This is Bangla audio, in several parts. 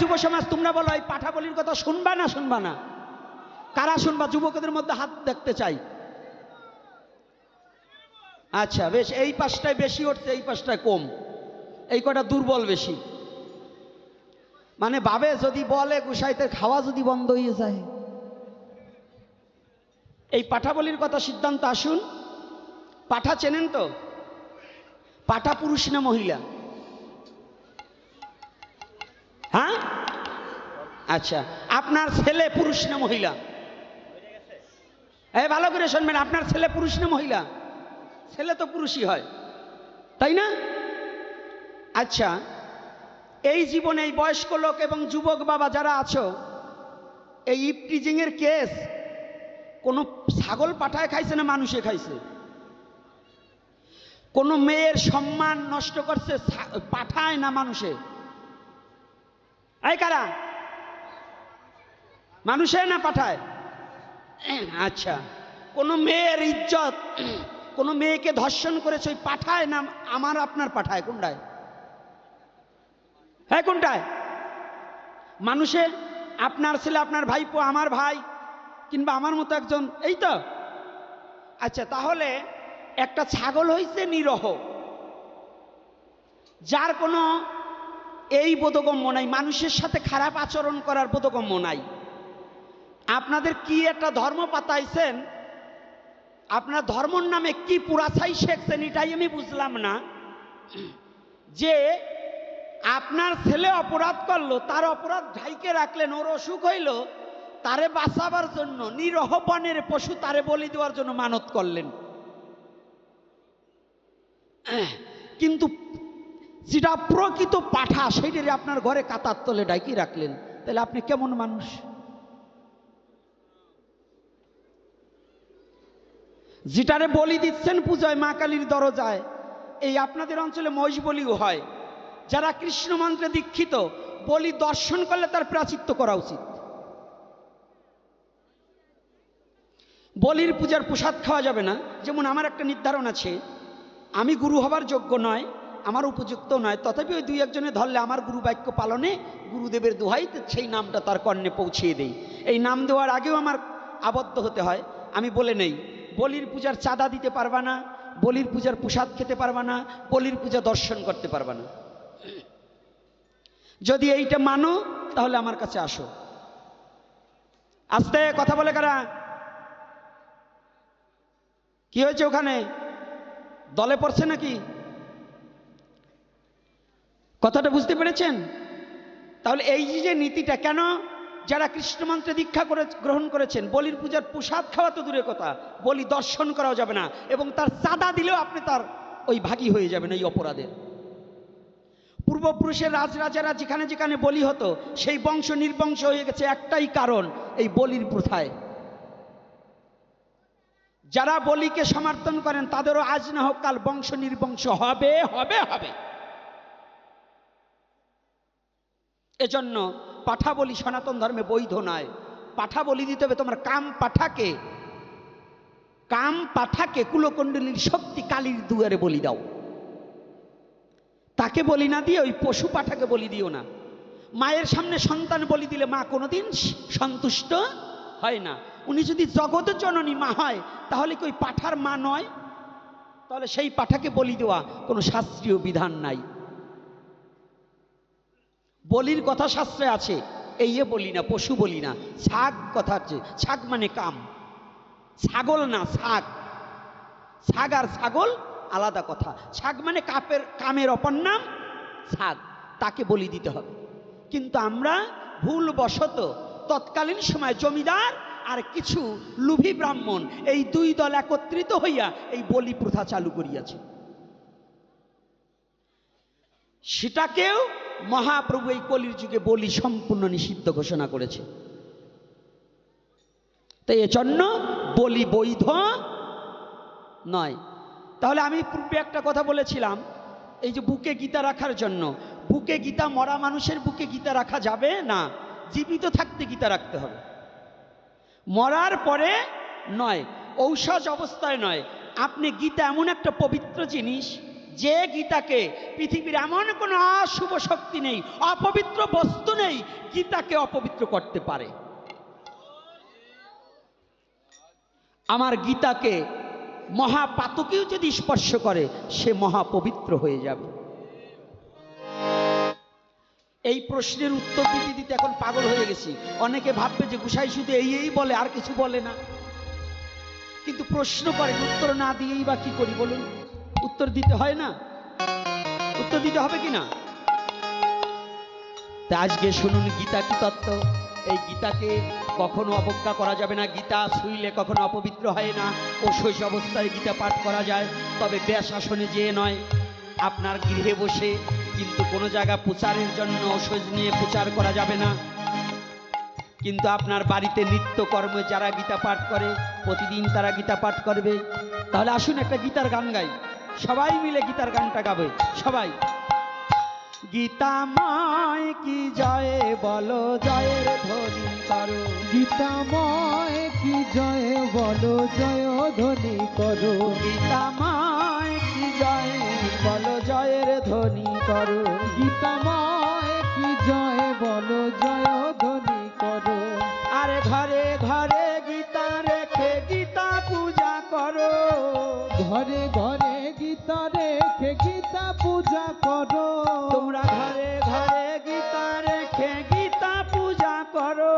যুব সমাজ, তোমরা বলো, এই পাঠা বলির কথা শুনবা না শুনবা না? কারা শুনবা? যুবকদের মধ্যে হাত দেখতে চাই। আচ্ছা বেশ, এই পাশটায় বেশি উঠছে, এই পাশটায় কম। এই কটা দুর্বল বেশি। মানে ভাবে যদি বলে গুসাইতে খাওয়া যদি বন্ধ হয়ে যায়। এই পাঠা বলির কথা সিদ্ধান্ত আসুন। পাঠা চেনেন তো? পাঠা পুরুষ না মহিলা? হ্যাঁ? আচ্ছা আপনার ছেলে পুরুষ না মহিলা? এই ভালো করে শুনবেন, আপনার ছেলে পুরুষ না মহিলা? ছেলে তো পুরুষই হয়, তাই না? আচ্ছা এই জীবনে এই বয়স্ক লোক এবং যুবক বাবা যারা আছো, এই ইপটিজিং এর কেস, কোনো ছাগল পাঠায় খাইছে না মানুষে খাইছে? কোনো মেয়ের সম্মান নষ্ট করছে পাঠায় না মানুষে? এই কারা? মানুষে না পাঠায়? আচ্ছা কোনো মেয়ের ইজ্জত, কোনো মেয়েকে ধর্ষণ করেছে, ওই পাঠায় না আমার, আপনার পাঠায়? কোনটায়? হ্যাঁ কোনটায়? মানুষে আপনার ছেলে, আপনার ভাইপো, আমার ভাই, কিংবা আমার মতো একজন, এই তো? আচ্ছা তাহলে একটা ছাগল হয়েছে নিরহ, যার কোনো এই বোধগম্য নাই। মানুষের সাথে খারাপ আচরণ করার বোধগম্য নাই। আপনাদের কি একটা ধর্ম পাতাইছেন? আপনার ধর্মর নামে কি পুরাছাই শেখছেন এটাই আমি বুঝলাম না। যে আপনার ছেলে অপরাধ করল, তার অপরাধ ঢাইকে রাখলেন, ওর অসুখ হইল, তারে বাঁচাবার জন্য, নিরহ বনের পশু তারে বলি দেওয়ার জন্য মানত করলেন। কিন্তু যেটা প্রকৃত পাঠা সেইটারে আপনার ঘরে কাতার তলে ডাকি রাখলেন। তাহলে আপনি কেমন মানুষ? যেটারে বলি দিচ্ছেন পূজায়, মা কালীর দরজায়, এই আপনাদের অঞ্চলে মহিষ বলিও হয়। যারা কৃষ্ণ মন্ত্রে দীক্ষিত, বলি দর্শন করলে তার প্রাচিত্য করা উচিত। বলির পূজার প্রসাদ খাওয়া যাবে না। যেমন আমার একটা নির্ধারণ আছে, আমি গুরু হবার যোগ্য নয় আমার উপযুক্ত নয়। তথাপি ওই দুই একজনে ধরলে আমার গুরু বাক্য পালনে গুরুদেবের দোহাই সেই নামটা তার কর্ণে পৌঁছিয়ে দেই। এই নাম দেওয়ার আগেও আমার আবদ্ধ হতে হয়। আমি বলে নেই, বলির পূজার চাঁদা দিতে পারবা না, বলির পূজার প্রসাদ খেতে পারবা না, বলির পূজা দর্শন করতে পারবা না। যদি এইটা মানো, তাহলে আমার কাছে আসো। আস্তে কথা বলে কারা? কি হয়েছে ওখানে? দলে পড়ছে নাকি? কথাটা বুঝতে পেরেছেন? তাহলে এই যে নীতিটা কেন যারা কৃষ্ণমন্ত্রে দীক্ষা করে, গ্রহণ করেছেন, বলির পূজার প্রসাদ খাওয়া তো দূরে কথা, বলি দর্শন করাও যাবে না, এবং তার চাঁদা দিলেও আপনি তার ওই ভাগী হয়ে যাবেন এই অপরাধের। পূর্বপুরুষের রাজরাজারা যেখানে যেখানে বলি হতো, সেই বংশ নির্বংশ হয়ে গেছে একটাই কারণ, এই বলির প্রথায়। যারা বলিকে সমর্থন করেন, তাদেরও আজ না হোক কাল বংশ নির্বংশ হবে হবে হবে। এজন্য পাঠা বলি সনাতন ধর্মে বৈধ নয়। পাঠা বলি দিতে হবে তোমার কাম পাঠাকে। কাম পাঠাকে কুলকুণ্ডলীর শক্তি কালীর দুয়ারে বলি দাও। তাকে বলি না দিয়ে ওই পশু পাঠাকে বলি দিও না। মায়ের সামনে সন্তান বলি দিলে মা কোনোদিন সন্তুষ্ট হয় না। উনি যদি জগতের জননী মা হয়, তাহলে কি ওই পাঠার মা নয়? তাহলে সেই পাঠাকে বলি দেওয়া কোনো শাস্ত্রীয় বিধান নাই। বলির কথা শাস্ত্রে আছে। এই বলি না, পশু বলি না। ছাগ কথা আছে। ছাগ মানে কাম। ছাগল না, ছাগ। ছাগ আর ছাগল আলাদা কথা। ছাগ মানে কাপের, কামের অপর নাম ছাগ। তাকে বলি দিতে হবে। কিন্তু আমরা ভুলবশত তৎকালীন সময় জমিদার আর কিছু লুভি ব্রাহ্মণ এই দুই দল একত্রিত হইয়া এই বলি প্রথা চালু করিয়াছে। সেটাকেও মহাপ্রভু এই কলির যুগে বলি সম্পূর্ণ নিষিদ্ধ ঘোষণা করেছে। তো এজন্য বলি বৈধ নয়। তাহলে আমি পূর্বে একটা কথা বলেছিলাম, এই যে বুকে গীতা রাখার জন্য। বুকে গীতা মরা মানুষের বুকে গীতা রাখা যাবে না? জীবিত থাকতে গীতা রাখতে হবে। মরার পরে নয়, ঔষধ অবস্থায় নয়। আপনি গীতা এমন একটা পবিত্র জিনিস যে গীতাকে পৃথিবীর এমন কোনো অশুভ শক্তি নেই, অপবিত্র বস্তু নেই, গীতাকে অপবিত্র করতে পারে। আমার গীতাকে মহাপাতকেও যদি স্পর্শ করে, সে মহাপবিত্র হয়ে যাবে। এই প্রশ্নের উত্তর দিতে দিতে এখন পাগল হয়ে গেছি। অনেকে ভাববে যে গুসাই শুধু এই এই বলে, আর কিছু বলে না। কিন্তু প্রশ্ন করেন, উত্তর না দিয়েই বা কি করি বলুন? উত্তর দিতে হয় না? উত্তর দিতে হবে কি না তা আজকে শুনুন গীতা কি তত্ত্ব? এই গীতাকে কখনো অবজ্ঞা করা যাবে না। গীতা শুইলে কখনো অপবিত্র হয় না। ও শৈশ অবস্থায় গীতা পাঠ করা যায়। তবে ব্যাস আসনে যেয়ে নয়, আপনার গৃহে বসে কিন্তু কোনো জায়গা প্রচারের জন্য ওষুধ নিয়ে প্রচার করা যাবে না। কিন্তু আপনার বাড়িতে নিত্য কর্মে যারা গীতা পাঠ করে, প্রতিদিন তারা গীতা পাঠ করবে। তাহলে আসুন একটা গীতার গান গাই। সবাই মিলে গীতার গানটা গাবে সবাই। গীতাময় কি জয় বলো জয়ের ধ্বনি করো। গীতাময় কি জয় বলো জয় ধ্বনি করো। গীতাময় কি জয় বলো জয়ের ধ্বনি করো। গীতাময় কি জয় বলো জয় ধ্বনি করো। আরে ঘরে ঘরে গীতা রেখে গীতা পূজা করো। ঘরে ঘরে গীতা রেখে গীতা পূজা করো। তোমরা ঘরে ঘরে গীতা রেখে গীতা পূজা করো।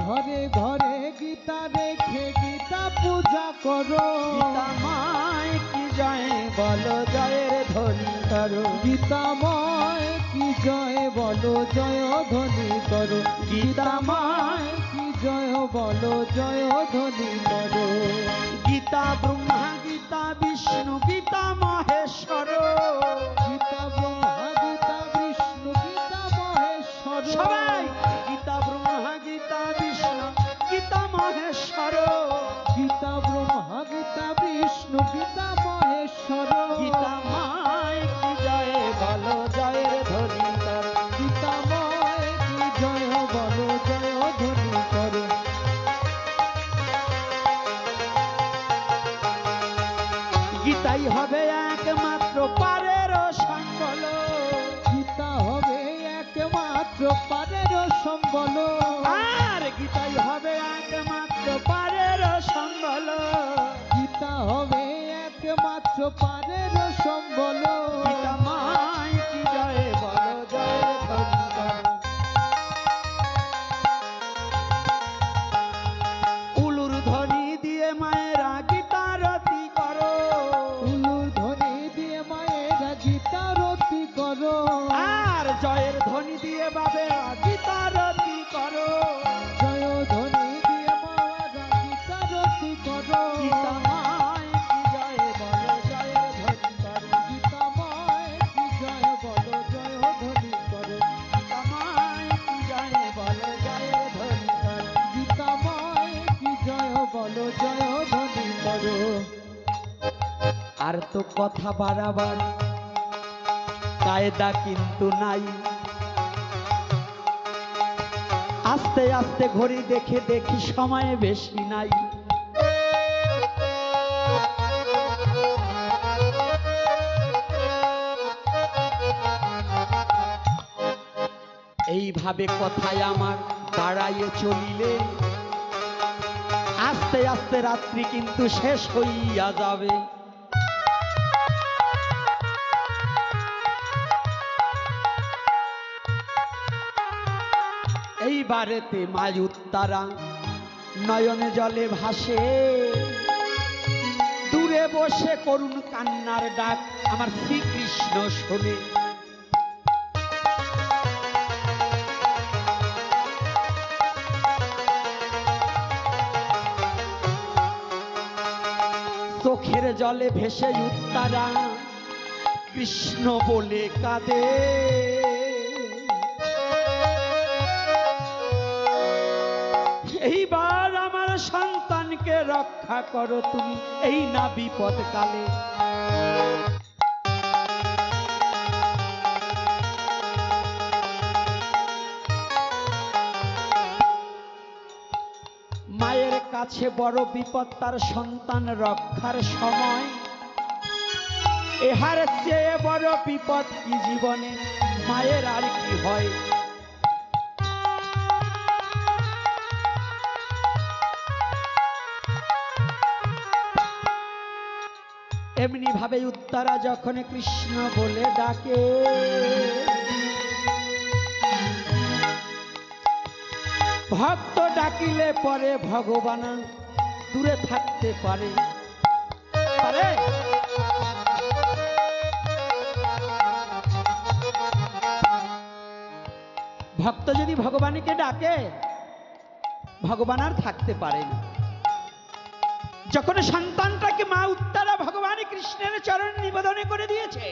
ঘরে ঘরে গীতা রেখে গীতা পূজা করো। গীতাময় কি জয় বলো জয়ের ধ্বনি করো। গীতাময় কি জয় বলো জয় ধ্বনি করো। গীতাময় কি জয় বলো জয় ধ্বনি করো। গীতা ব্রহ্মা গীতা বিষ্ণু পিতা মহেশ্বর। কথা বাড়াবার, কায়দা কিন্তু নাই। আস্তে আস্তে ঘড়ি দেখে দেখি সময় বেশি নাই। এইভাবে কথায় আমার বাড়াইয়ে চলিলে, আস্তে আস্তে রাত্রি কিন্তু শেষ হইয়া যাবে। এইবারেতে মায়ুত্তারা নয়নে জলে ভাসে। দূরে বসে করুণ কান্নার ডাক আমার শ্রীকৃষ্ণ শোনে। চোখের জলে ভেসে উত্তারা। কৃষ্ণ বলে কাঁদে। এইবার আমার সন্তানকে রক্ষা করো তুমি এই না বিপদ কালে। মায়ের কাছে বড় বিপদ তার সন্তান রক্ষার সময়। এহার চেয়ে বড় বিপদ কি জীবনে? মায়ের আর কি হয়? ভাবে উত্তরা যখন কৃষ্ণ বলে ডাকে। ভক্ত ডাকিলে পরে ভগবান দূরে থাকতে পারে। পারে? ভক্ত যদি ভগবানকে ডাকে, ভগবান আর থাকতে পারে না। যখন সন্তানটাকে মা উত্তারা ভগবান কৃষ্ণের চরণ নিবেদনে করে দিয়েছে।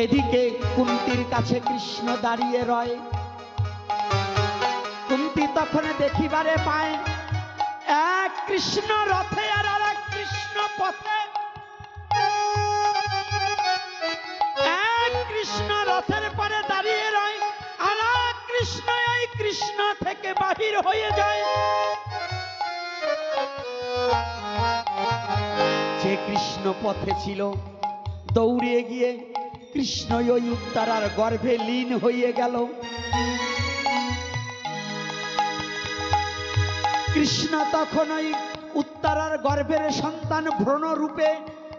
এদিকে কুন্তির কাছে কৃষ্ণ দাঁড়িয়ে রয়। কুন্তি তখন দেখিবারে পায়, এক কৃষ্ণ রথে আর আর এক কৃষ্ণ পথে। এক কৃষ্ণ রথের পরে দাঁড়িয়ে রয় আর কৃষ্ণ এই কৃষ্ণ থেকে বাহির হয়ে যায়। যে কৃষ্ণ পথে ছিল। দৌড়ে গিয়ে কৃষ্ণ ওই উত্তরার গর্ভে লীন হয়ে গেল। কৃষ্ণ তখন ওই উত্তরার গর্ভের সন্তান ভ্রণ রূপে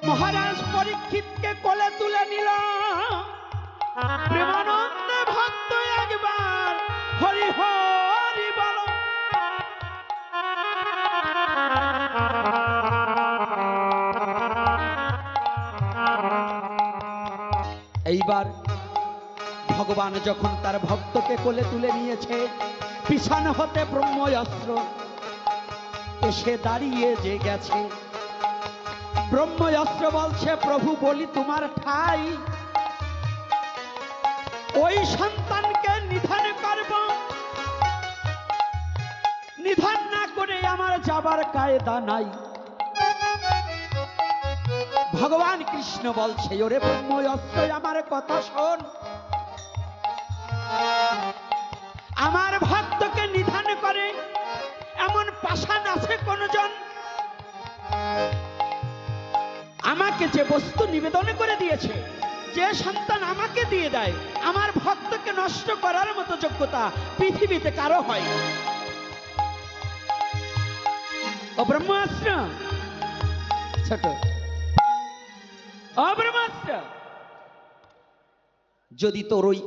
মহারাজ পরীক্ষিতকে কোলে তুলে নিল। প্রেমানন্দে ভক্ত একবার হরি হরি এইবার ভগবান যখন তার ভক্তকে কোলে তুলে নিয়েছে, পিছন হতে ব্রহ্ময়স্ত্র এসে দাঁড়িয়ে যে গেছে। ব্রহ্ময়স্ত্র বলছে, প্রভু, বলি তোমার ঠাই। ওই সন্তানকে নিধন করব। নিধন না করে আমার যাবার কায়দা নাই। ভগবান কৃষ্ণ বলছে, ওরে ব্রহ্ময়স্ত্র আমার কথা শোন। আমার ভক্তকে নিধান করে এমন পাষাণ আছে কোনজন? আমাকে যে বস্তু নিবেদন করে দিয়েছে, যে সন্তান আমাকে দিয়ে দেয়, আমার ভক্তকে নষ্ট করার মতো যোগ্যতা পৃথিবীতে কারও হয়। ও ব্রহ্মাস্ত্র ছোট। যদি তোর ওই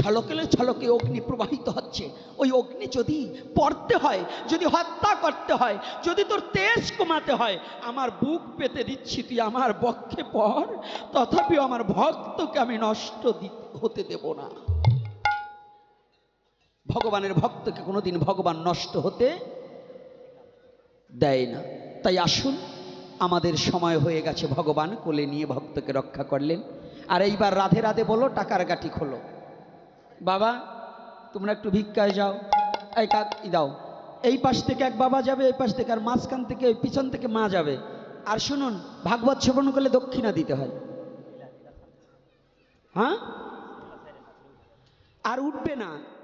ঝলকেলে ঝলকে অগ্নি প্রবাহিত হচ্ছে, ওই অগ্নি যদি পড়তে হয়, যদি হত্যা করতে হয়, যদি তোর তেজ কমাতে হয়, আমার বুক পেতে দিচ্ছি তুই আমার বক্ষে পর, তথাপিও আমার ভক্তকে আমি নষ্ট হতে দেব না। ভগবানের ভক্তকে কোনোদিন ভগবান নষ্ট হতে দেয় না। তাই আসুন আমাদের সময় হয়ে গেছে, ভগবান কোলে নিয়ে ভক্তকে রক্ষা করলেন। আর এইবার রাধে রাধে বলো, টাকার গাঠি খোলো। বাবা, তোমরা একটু ভিক্ষায় যাও। এই দাও। এই পাশ থেকে এক বাবা যাবে, এই পাশ থেকে আর মাঝখান থেকে ওই পিছন থেকে মা যাবে। আর শুনুন, ভাগবত শ্রবণ করলে দক্ষিণা দিতে হয়। হ্যাঁ? আর উঠবে না।